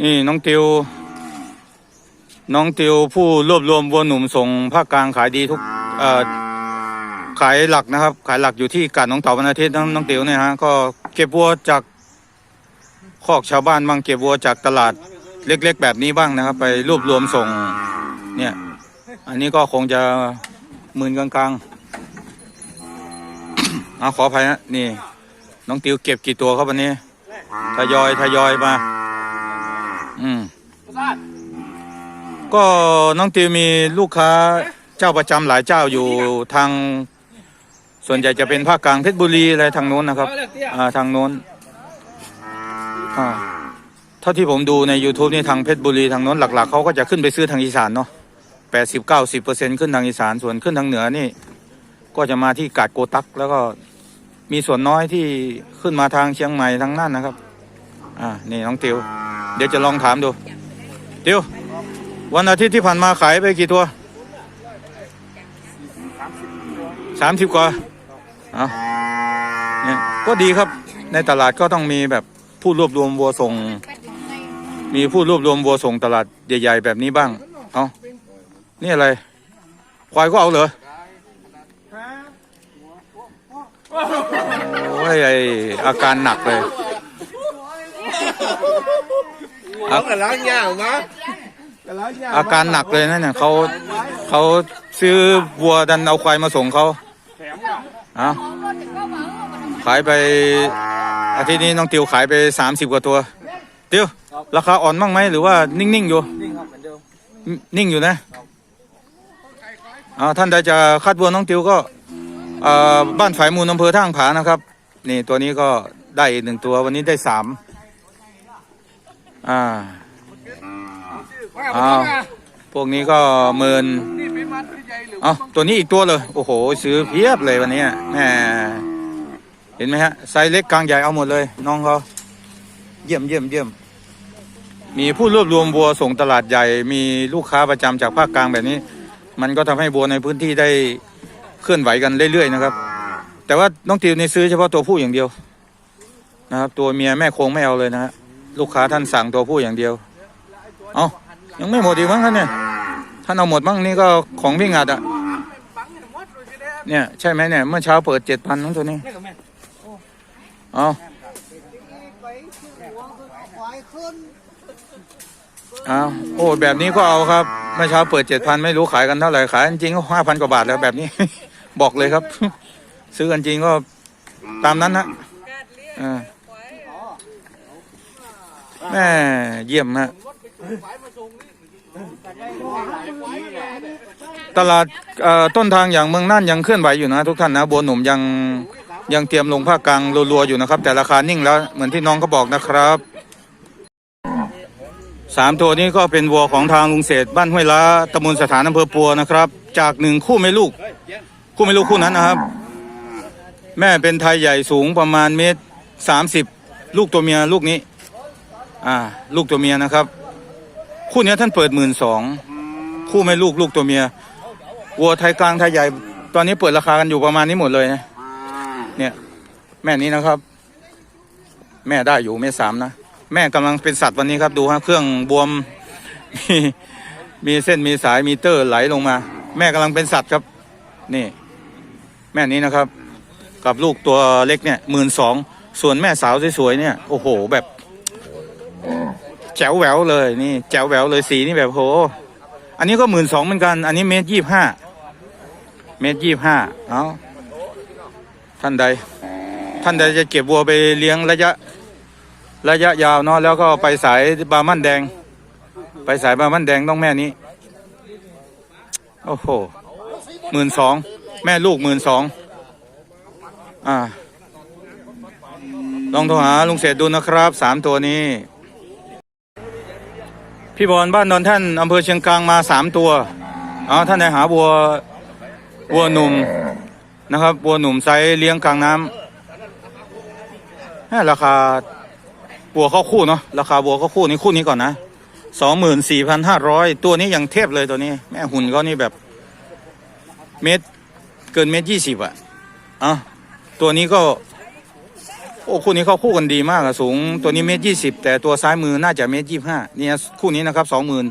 นี่น้องติว น้องติวผู้รวบรวมวัวหนุ่มส่งภาคกลางขายดีทุกเอขายหลักนะครับ ขายหลักอยู่ที่กาดน้องเต่าวันอาทิตย์น้องน้องติวเนี่ยฮะก็เก็บวัวจากคอกชาวบ้านบ้างเก็บวัวจากตลาดเล็ก ๆ แบบนี้บ้างนะครับ ไปรวบรวมส่งเนี่ยอันนี้ก็คงจะหมื่นกลางๆเอาขออภัยฮะนี่ น้องติวเก็บกี่ตัวครับวันนี้ทยอยทยอยมา อืมก็น้องติวมีลูกค้าเจ้าประจำหลายเจ้าอยู่ทาง ส่วนใหญ่จะเป็นภาคกลางเพชรบุรีอะไรทางโน้นนะครับ อ่าทางโน้นอ่าเท่าที่ผมดูใน YouTube นี่ทางเพชรบุรีทางโน้นหลัก ๆเขาก็จะขึ้นไปซื้อทางอีสานเนาะแปดสิบเก้าสิบเปอร์เซ็นขึ้นทางอีสานส่วนขึ้นทางเหนือนี่ ก็จะมาที่กาดโกตัก แล้วก็มีส่วนน้อยที่ขึ้นมาทางเชียงใหม่ทางนั่นนะครับ อ่านี่น้องติว เดี๋ยวจะลองถามดูติววันอาทิตย์ที่ผ่านมาขายไปกี่ตัวสามสิบกว่าเอาเนี่ยก็ดีครับในตลาดก็ต้องมีแบบผู้รวบรวมวัวส่ง มีผู้รวบรวมวัวส่งตลาดใหญ่ๆแบบนี้บ้าง เอานี่อะไร ควายก็เอาเหรอโอ้ยอาการหนักเลย เอากระล้างยางมาอาการหนักเลยนะเนี่ยเขาเขาซื้อวัวดันเอาควายมาส่งเขาเอาขายไปอาทิตย์นี้น้องติวขายไปสามสิบกว่าตัวติวราคาอ่อนบ้างไหมหรือว่านิ่งๆอยู่นิ่งครับเหมือนเดิมนิ่งอยู่นะอ่าท่านใดจะคัดวัวน้องติวก็เอ่อบ้านฝ่ายมูลอำเภอท่างผานะครับ นี่ตัวนี้ก็ได้อีกหนึ่งตัววันนี้ได้สาม อ่าอ้าวพวกนี้ก็เมินเอ้าตัวนี้อีกตัวเลย โอ้โห ซื้อเพียบเลยวันนี้แหมเห็นไหมฮะ ไซส์เล็กกลางใหญ่เอาหมดเลย น้องเขาเยี่ยมเยี่ยมเยี่ยม มีผู้รวบรวมวัวส่งตลาดใหญ่ มีลูกค้าประจำจากภาคกลางแบบนี้ มันก็ทำให้วัวในพื้นที่ได้เคลื่อนไหวกันเรื่อยๆนะครับ แต่ว่าน้องติวนี่ซื้อเฉพาะตัวผู้อย่างเดียวนะครับ ตัวเมียแม่โคงไม่เอาเลยนะฮะ ลูกค้าท่านสั่งตัวผู้อย่างเดียว เอายังไม่หมดอีกมั้งท่านเนี่ย ท่านเอาหมดมั้งนี่ก็ของพี่งัดอะเนี่ยใช่ไหมเนี่ยเมื่อเช้าเปิดเจ็ดพันน้องตัวนี้เอาเอาโอ้แบบนี้ก็เอาครับเมื่อเช้าเปิดเจ็ดพันไม่รู้ขายกันเท่าไหร่ขายจริงก็ห้าพันกว่าบาทแล้วแบบนี้ บอกเลยครับ ซื้อกันจริงก็ตามนั้นนะอ่า แม่เยี่ยมฮะตลาดต้นทางอย่างเมืองน่านยังเคลื่อนไหวอยู่นะทุกท่านนะบัวหนุ่มยังยังเตรียมลงภาคกลางรัวๆอยู่นะครับ แต่ราคานิ่งแล้วเหมือนที่น้องเขาบอกนะครับสามตัวนี้ก็เป็นวัวของทางลุงเศษบ้านห้วยล้าตำบลสถานอำเภอปัวนะครับ จากหนึ่งคู่แม่ลูก คู่แม่ลูกคู่นั้นนะครับ แม่เป็นไทยใหญ่สูงประมาณเมตรสามสิบลูกตัวเมียลูกนี้ อ่า ลูกตัวเมียนะครับ คู่นี้ท่านเปิดหมื่นสองคู่แม่ลูกลูกตัวเมียวัวไทยกลางไทยใหญ่ ตอนนี้เปิดราคากันอยู่ประมาณนี้หมดเลยนะเนี่ย แม่นี้นะครับ แม่ได้อยู่เมตรสามนะแม่กำลังเป็นสัตว์วันนี้ครับดูฮะเครื่องบวมมีมีเส้นมีสายมีเตอร์ไหลลงมา แม่กำลังเป็นสัตว์ครับ นี่ แม่นี้นะครับ กับลูกตัวเล็กเนี่ยหมื่นสองส่วนแม่สาวสวยๆเนี่ย โอ้โห แบบ แจ๋วแหววเลยนี่แจ๋วแหววเลยสีนี่แบบโห อันนี้ก็หมื่นสองเหมือนกัน อันนี้เมตรยี่ห้าเมตรยี่ห้าเอาท่านใด ท่านใดจะเก็บวัวไปเลี้ยงระยะ ระยะยาวเนาะแล้วก็ไปสายบามั่นแดง ไปสายบามั่นแดงต้องแม่นี้ โอ้โหหมื่นสองแม่ลูกหมื่นสองอ่าลองโทรหาลุงเศษดูนะครับสามตัวนี้ พี่บอลบ้านนนท่านอำเภอเชียงกลางมาสามตัวอ๋อท่านได้หาวัววัวหนุ่มนะครับวัวหนุ่มไซส์เลี้ยงกลางน้ำแม่ราคาวัวเข้าคู่เนาะราคาวัวเข้าคู่นี้คู่นี้ก่อนนะสองหมื่นสี่พันห้าร้อยตัวนี้ยังเทพเลยตัวนี้ แม่หุ่นก็นี่แบบเมตรเกินเมตรยี่สิบอะอะตัวนี้ก็ โอ้คู่นี้เขาคู่กันดีมากอะสูงตัวนี้เมตรยี่สิบแต่ตัวซ้ายมือน่าจะเมตรยี่ห้าเนี่ยคู่นี้นะครับสองหมื่น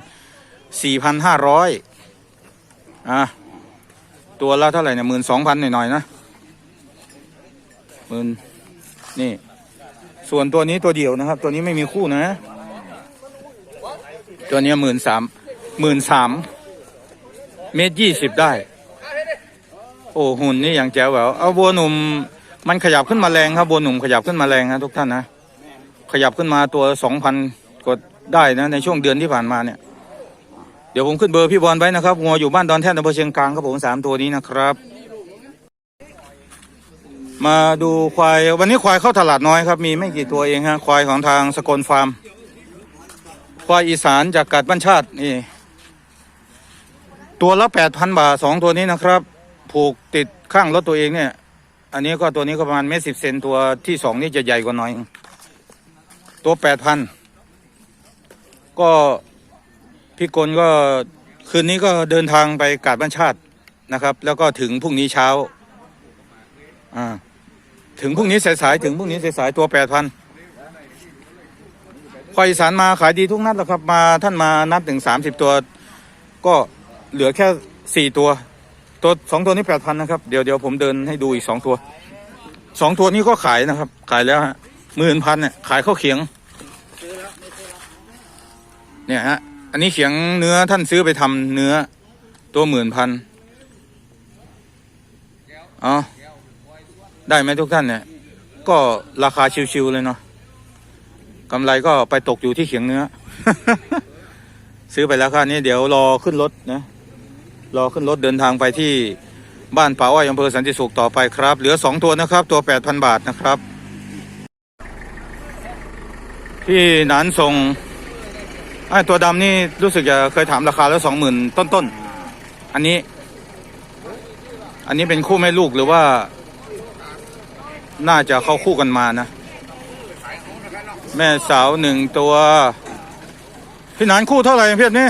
สี่พันห้าร้อยอะตัวละเท่าไหร่เนี่ยหมื่นสองพันหน่อยๆนะหมื่นนี่ ส่วนตัวนี้ตัวเดียวนะครับ ตัวนี้ไม่มีคู่นะ ตัวนี้หมื่นสามหมื่นสามเมตรยี่สิบได้ โอ้หุ่นนี่อย่างแจ๋วแหววเอาบัวหนุ่ม มันขยับขึ้นมาแรงครับบัวหนุ่มขยับขึ้นมาแรงนะทุกท่านนะขยับขึ้นมาตัวสองพันกดได้นะในช่วงเดือนที่ผ่านมาเนี่ย เดี๋ยวผมขึ้นเบอร์พี่บอลไว้นะครับงัวอยู่บ้านดอนแท่นอำเภอเชียงกลางครับผมสามตัวนี้นะครับ มาดูควายวันนี้ควายเข้าตลาดน้อยครับ มีไม่กี่ตัวเองฮะควายของทางสกลฟาร์ม ควายอีสานจากกัดบ้านชาตินี่ตัวละแปดพันบาทสองตัวนี้นะครับ ผูกติดข้างรถตัวเองเนี่ย อันนี้ก็ตัวนี้ก็ประมาณเมตรสิบเซนตัวที่สองนี่จะใหญ่กว่าน่อย ตัวแปดพันก็พี่กลก็คืนนี้ก็เดินทางไปกาดบ้านชาตินะครับ แล้วก็ถึงพรุ่งนี้เช้าอ่าถึงพรุ่งนี้สายๆถึงพรุ่งนี้สายๆตัวแปดพันควายสานมาขายดีทุกนัดแล้วครับมาท่านมานับถึงสามสิบตัว ก็เหลือแค่สี่ตัว ตัวสองตัวนี้แปดพันนะครับ เดี๋ยวเดี๋ยวผมเดินให้ดูอีกสองตัวสองตัวนี้ก็ขายนะครับ ขายแล้วฮะหมื่นพันเนี่ยขายข้าวเขียง เนี่ยฮะ อันนี้เขียงเนื้อท่านซื้อไปทำเนื้อ ตัวหมื่นพันอ๋อได้ไหมทุกท่านเนี่ย ก็ราคาชิวๆเลยเนาะกำไรก็ไปตกอยู่ที่เขียงเนื้อ ซื้อไปแล้วค่ะนี่เดี๋ยวรอขึ้นรถนะ รอขึ้นรถเดินทางไปที่บ้านป่าอ้อยอำเภอสันติสุขต่อไปครับ เหลือสองตัวนะครับ ตัวแปดพันบาทนะครับ ที่หนานส่งไอ้ตัวดำนี่รู้สึกจะเคยถามราคาแล้วสองหมื่นต้นๆอันนี้ อันนี้เป็นคู่แม่ลูกหรือว่า น่าจะเข้าคู่กันมานะ แม่สาวหนึ่งตัว พี่หนานคู่เท่าไหร่เพียบนี้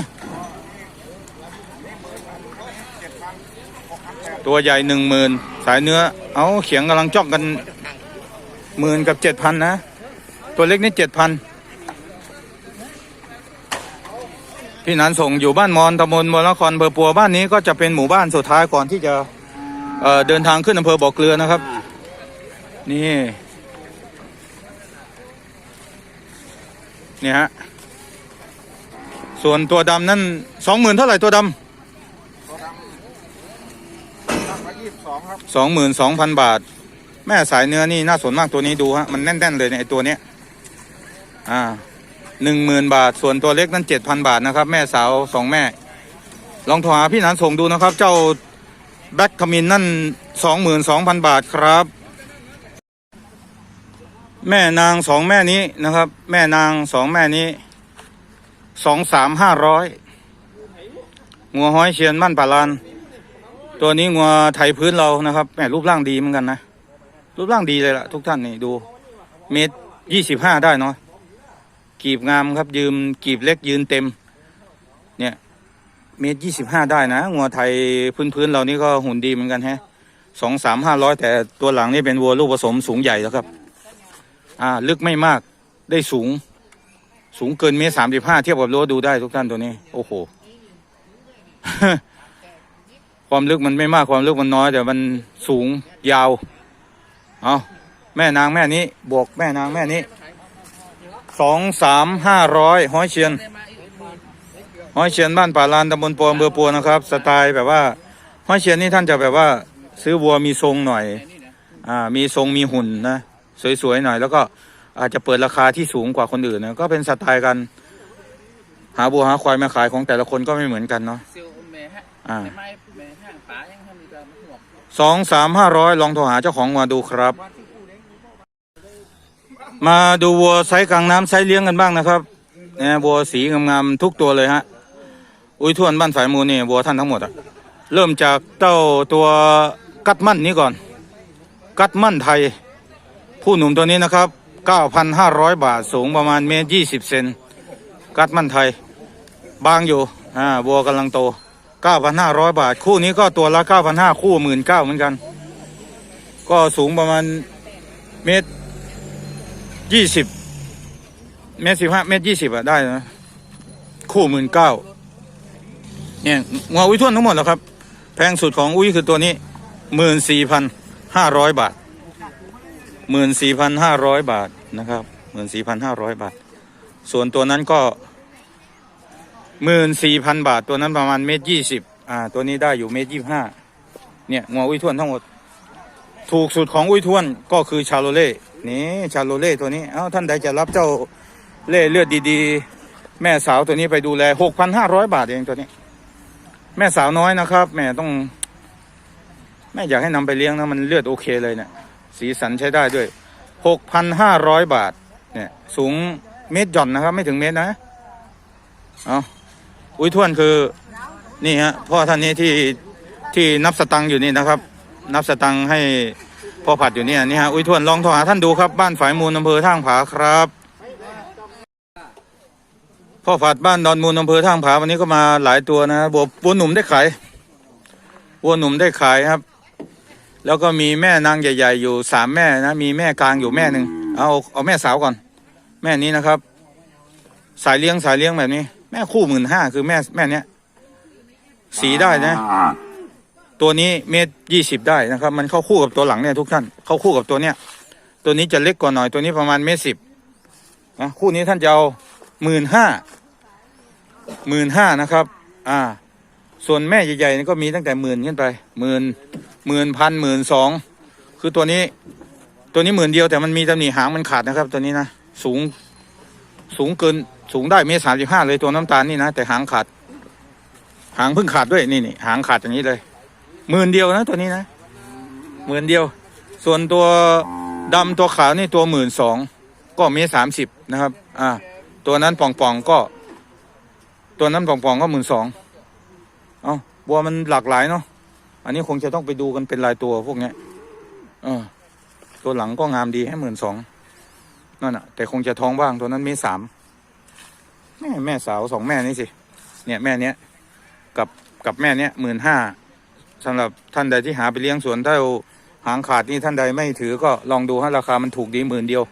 ตัวใหญ่หนึ่งหมื่นสายเนื้อ เอาเขียงกำลังจ้องกันหมื่นกับเจ็ดพันนะ ตัวเล็กนี่เจ็ดพันพี่นันส่งอยู่บ้านมอนตำบลมอลครอำเภอปัวบ้านนี้ก็จะเป็นหมู่บ้านสุดท้ายก่อนที่จะเเดินทางขึ้นอำเภอบ่อเกลือนะครับ นี่นี่ฮะส่วนตัวดำนั่นสองหมื่นเท่าไหร่ตัวดำ สองหมื่นสองพันบาท แม่สายเนื้อนี่น่าสนมากตัวนี้ดูฮะมันแน่นๆเลยเนี่ยไอตัวเนี้ยอ่าหนึ่งหมื่นบาทส่วนตัวเล็กนั้นเจ็ดพันบาทนะครับ แม่สาวสองแม่ ลองโทรหาพี่หนานส่งดูนะครับ เจ้าแบ็คคามินนั่นสองหมื่นสองพันบาทครับ แม่นางสองแม่นี้นะครับ แม่นางสองแม่นี้สองสามห้าร้อยงัวห้อยเชียนมั่นปาลาน ตัวนี้งัวไทยพื้นเรานะครับแหมรูปร่างดีเหมือนกันนะ รูปร่างดีเลยล่ะ ทุกท่านนี่ดู เมตรยี่สิบห้าได้เนาะกีบงามครับ ยืมกีบเล็กยืนเต็ม เนี่ยเมตรยี่สิบห้าได้นะงัวไทยพื้นพื้นเรานี่ก็หุ่นดีเหมือนกันแฮะสองสามห้าร้อยแต่ตัวหลังนี่เป็นวัวลูกผสมสูงใหญ่แล้วครับ อ่า ลึกไม่มากได้สูง สูงเกินเมตรสามสิบห้าเทียบกับรั้วดูได้ทุกท่านตัวนี้ โอ้โห ความลึกมันไม่มากความลึกมันน้อยแต่มันสูงยาว เอาแม่นางแม่นี้บวกแม่นางแม่นี้สองสามห้าร้อยห้อยเชียนห้อยเชียนบ้านป่าลานตำบลปัวอำเภอปัวนะครับ สไตล์แบบว่าห้อยเชียนนี่ท่านจะแบบว่าซื้อวัวมีทรงหน่อยอ่ามีทรงมีหุ่นนะสวยๆหน่อย แล้วก็อาจจะเปิดราคาที่สูงกว่าคนอื่นนะก็เป็นสไตล์กัน หาบัวหาควายมาขายของแต่ละคนก็ไม่เหมือนกันเนาะซิลแม่ฮะอ่า สองสามห้าร้อยลองโทรหาเจ้าของมาดูครับ มาดูวัวไซส์กลางน้ำไซส์เลี้ยงกันบ้างนะครับเนี่ยวัวสีงามๆทุกตัวเลยฮะ อุ้ยทวนบ้านสายมูลนี่วัวท่านทั้งหมดอะเริ่มจากเจ้าตัวกัดมั่นนี้ก่อน กัดมั่นไทย ผู้หนุ่มตัวนี้นะครับ 9,500 บาทสูงประมาณเมตร 20 เซนกัดมั่นไทย บางอยู่อ่าวัวกำลังโต 9,500 บาท คู่นี้ก็ตัวละ 9,500 คู่ 19,000เหมือนกัน ก็สูงประมาณเมตรยี่สิบเมตรสิบห้าเมตรยี่สิบอะได้นะ คู่หมื่นเก้าเนี่ยงัวอุ้ยท้วนทั้งหมดแล้วครับ แพงสุดของอุ้ยคือตัวนี้หมื่นสี่พันห้าร้อยบาทหมื่นสี่พันห้าร้อยบาทนะครับหมื่นสี่พันห้าร้อยบาท ส่วนตัวนั้นก็ หมื่นสี่พันบาทตัวนั้นประมาณเมตรยี่สิบอ่าตัวนี้ได้อยู่เมตรยี่ห้าเนี่ยงัวอุ้ยทวนทั้งหมด ถูกสุดของอุ้ยทวนก็คือชาโลเล่นี่ชาโลเล่ตัวนี้เอ้าท่านใดจะรับเจ้าเล่เลือดดีๆ แม่สาวตัวนี้ไปดูแลหกพันห้าร้อยบาทเองตัวนี้ แม่สาวน้อยนะครับ แม่ต้อง แม่อยากให้นำไปเลี้ยงนะมันเลือดโอเคเลยเนี่ยสีสันใช้ได้ด้วยหกพันห้าร้อยบาท เนี่ย สูงเมตรหย่อนนะครับ ไม่ถึงเมตรนะ เอา อุ้ยทวนคือนี่ฮะพ่อท่านนี้ที่ที่นับสตังค์อยู่นี่นะครับ นับสตังค์ให้พ่อผัดอยู่เนี่ยนี่ฮะอุ้ยทวนลองโทรหาท่านดูครับบ้านฝายมูลอำเภอท่างผาครับพ่อผัดบ้านดอนมูลอำเภอท่างผาวันนี้ก็มาหลายตัวนะบัวบัวหนุ่มได้ขายบัวหนุ่มได้ขายครับ แล้วก็มีแม่นางใหญ่ ๆ อยู่สามแม่นะมีแม่กลางอยู่แม่หนึ่งเอาเอาแม่สาวก่อน แม่นี้นะครับ สายเลี้ยงสายเลี้ยงแบบนี้ แม่คู่หมื่นห้าคือแม่แม่เนี้ยสีได้นะ ตัวนี้เมตรยี่สิบได้นะครับ มันเข้าคู่กับตัวหลังเนี่ยทุกท่านเข้าคู่กับตัวเนี้ยตัวนี้จะเล็กกว่าหน่อยตัวนี้ประมาณเมตรสิบนะคู่นี้ท่านจะเอาหมื่นห้าหมื่นห้านะครับ อ่า ส่วนแม่ใหญ่ๆนี่ก็มีตั้งแต่หมื่นขึ้นไปหมื่นหมื่นพันหมื่นสองคือตัวนี้ตัวนี้หมื่นเดียวแต่มันมีตำหนิหางมันขาดนะครับ ตัวนี้นะสูงสูงเกิน สูงได้เมตรสามสิบห้าเลยตัวน้ำตาลนี่นะแต่หางขาด หางเพิ่งขาดด้วยนี่นี่หางขาดอย่างนี้เลยหมื่นเดียวนะตัวนี้นะหมื่นเดียว ส่วนตัวดำตัวขาวนี่ตัวหมื่นสองก็เมตรสามสิบนะครับ อ่า ตัวนั้นป่องป่องๆก็ ตัวนั้นป่องป่องๆก็หมื่นสองเอาบัวมันหลากหลายเนาะอันนี้คงจะต้องไปดูกันเป็นรายตัวพวกเนี้ยเออตัวหลังก็งามดีให้หมื่นสองนั่นแหะแต่คงจะท้องบ้างตัวนั้นเมตรสาม แม่แม่สาวสองแม่นี่สิ เนี่ยแม่เนี้ยกับกับแม่เนี้ยหมื่นห้าสำหรับท่านใดที่หาไปเลี้ยงสวนถ้าเอาหางขาดนี่ท่านใดไม่ถือก็ลองดูฮะราคามันถูกดีหมื่นเดียว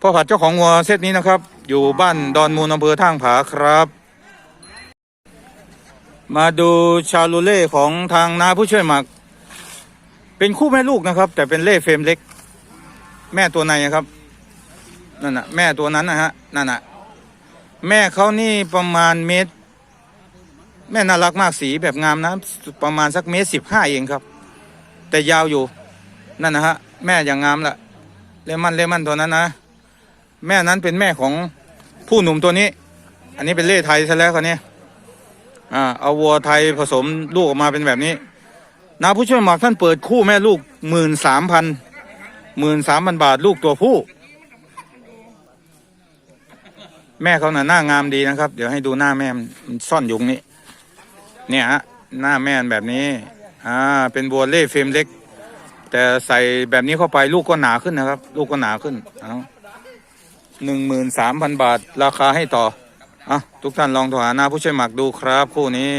พ่อผัดเจ้าของงัวเซตนี้นะครับ อยู่บ้านดอนมูลอำเภอท่างผาครับ มาดูชาลูเล่ของทางนาผู้ช่วยหมัก เป็นคู่แม่ลูกนะครับ แต่เป็นเล่เฟรมเล็ก แม่ตัวในนะครับนั่นน่ะแม่ตัวนั้นนะฮะนั่นน่ะ แม่เขานี่ประมาณเมตร แม่น่ารักมากสีแบบงามนะ ประมาณสักเมตรสิบห้าเองครับ แต่ยาวอยู่นั่นนะฮะแม่อย่างงามละเลมันเลมันตัวนั้นนะ แม่นั้นเป็นแม่ของผู้หนุ่มตัวนี้ อันนี้เป็นเล่ไทยซะแล้วคนนี้อ่าเอาวัวไทยผสมลูกออกมาเป็นแบบนี้นาผู้ช่วยหมักท่านเปิดคู่แม่ลูกหมื่นสามพันหมื่นสามพันบาทลูกตัวผู้ แม่เขาน่ะหน้างามดีนะครับ เดี๋ยวให้ดูหน้าแม่มันซ่อนอยู่ตรงนี้เนี่ยฮะหน้าแม่แบบนี้อ่าเป็นบัวเล่เฟรมเล็ก แต่ใส่แบบนี้เข้าไปลูกก็หนาขึ้นนะครับ ลูกก็หนาขึ้นเอาหนึ่งหมื่นสามพันบาท ราคาให้ต่ออะทุกท่านลองโทรหาหน้าผู้ช่วยหมักดูครับ คู่นี้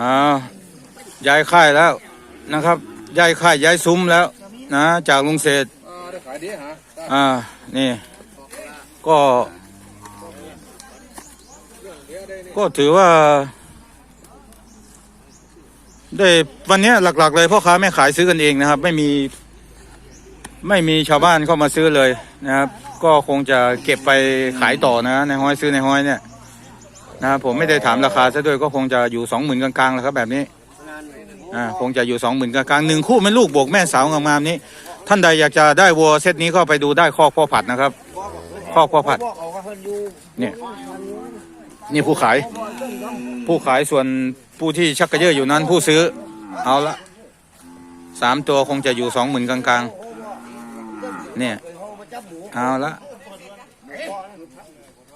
อ่าย้ายค่ายแล้วนะครับย้ายค่ายย้ายซุ้มแล้วนะ จากลุงเศษ อ่า นี่ ก็ ก็ถือว่า ได้วันนี้หลัก ๆ เลยพ่อค้าแม่ขายซื้อกันเองนะครับ ไม่มี ไม่มีชาวบ้านเข้ามาซื้อเลยนะครับ ก็คงจะเก็บไปขายต่อนะในห้อยซื้อในห้อยเนี่ยนะครับผมไม่ได้ถามราคาซะด้วยก็คงจะอยู่สองหมื่นกลางๆแล้วครับแบบนี้อ่าคงจะอยู่สองหมื่นกลางๆหนึ่งคู่เป็นลูกบวกแม่สาวงามๆนี้ ท่านใดอยากจะได้วัวเซตนี้ก็ไปดูได้ข้อกพ่อผัดนะครับ ข้อกพ่อผัดเนี่ยนี่ผู้ขาย ผู้ขายส่วนผู้ที่ชักกระเยอะอยู่นั้นผู้ซื้อ เอาละสามตัวคงจะอยู่สองหมื่นกลางๆ เนี่ย เอาละ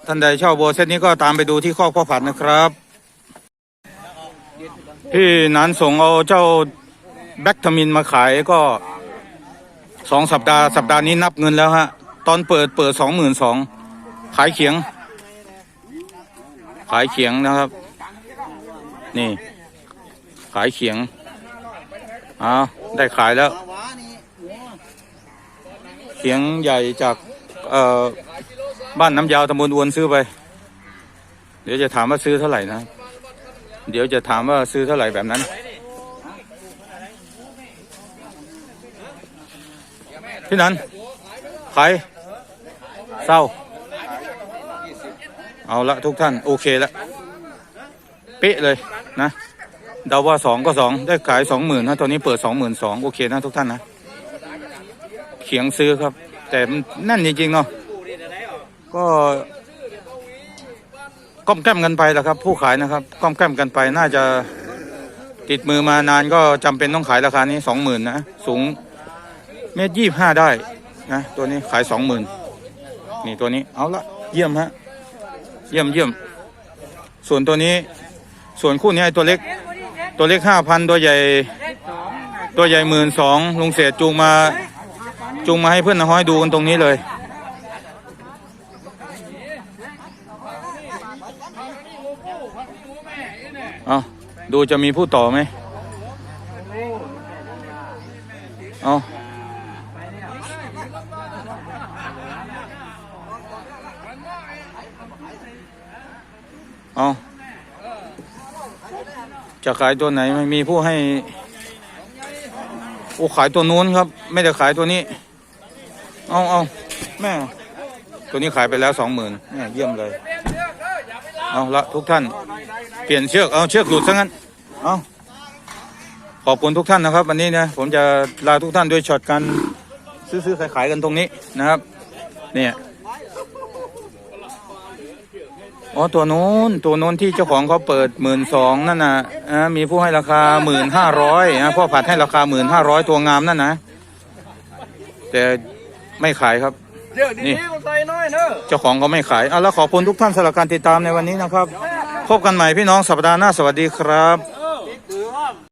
ท่านใดชอบวัวเซตนี้ก็ตามไปดูที่ข้อกพ่อผัดนะครับที่นันส่งเอาเจ้าแบคทามินมาขายก็ สองสัปดาห์สัปดาห์นี้นับเงินแล้วฮะ ตอนเปิดเปิดสองหมื่นสองขายเขียง ขายเขียงนะครับ นี่ ขายเขียงอ้าวได้ขายแล้ว เขียงใหญ่จากเอ่อบ้านน้ำยาวตำบลอวนซื้อไป เดี๋ยวจะถามว่าซื้อเท่าไหร่นะ เดี๋ยวจะถามว่าซื้อเท่าไหร่แบบนั้น พี่นันขายเศร้า เอาละทุกท่าน โอเคล้วเป๊ะเลยนะเดาว่าสองก็สองได้ขายสองหมื่นนะตอนนี้เปิดสองหมื่นสองโอเคนะทุกท่านนะเขียงซื้อครับ แต่มันนั่นจริงๆเนาะก็ก้มแก้มกันไปแหละครับ ผู้ขายนะครับก้มแก้มกันไปน่าจะติดมือมานานก็จำเป็นต้องขายราคานี้สองหมื่นนะสูง เมตรยี่ห้าได้นะตัวนี้ขายสองหมื่นนี่ตัวนี้เอาละเยี่ยมฮะเยี่ยมเยี่ยม ส่วนตัวนี้ ส่วนคู่นี้ไอ้ตัวเล็ก ตัวเล็กห้าพันตัวใหญ่ ตัวใหญ่หมื่นสองลุงเศษจูงมาจูงมาให้เพื่อนน้อยดูกันตรงนี้เลย เอาดูจะมีผู้ต่อไหมเอา เอาจะขายตัวไหนไม่มีผู้ให้โอ้ขายตัวนู้นครับ ไม่ได้ขายตัวนี้ เอาเอาแม่ ตัวนี้ขายไปแล้วสองหมื่นแม่เยี่ยมเลย เอาละทุกท่าน เปลี่ยนเชือก เอาเชือกหลุดซะงั้น เอาขอบคุณทุกท่านนะครับ วันนี้นะผมจะลาทุกท่านด้วยช็อตการซื้อๆขายๆกันตรงนี้นะครับ เนี่ย อ๋อตัวนู้นตัวนู้นที่เจ้าของเขาเปิดหมื่นสองนั่นนะอ่ามีผู้ให้ราคาหมื่นห้าร้อยนะพ่อผัดให้ราคาหมื่นห้าร้อยตัวงามนั่นนะแต่ไม่ขายครับ เดี๋ยวนี่ ดีๆก็ใส่น้อยเนอะ เจ้าของก็ไม่ขายเอาแล้วขอบคุณทุกท่านสำหรับการติดตามในวันนี้นะครับ พบกันใหม่พี่น้องสัปดาห์หน้าสวัสดีครับ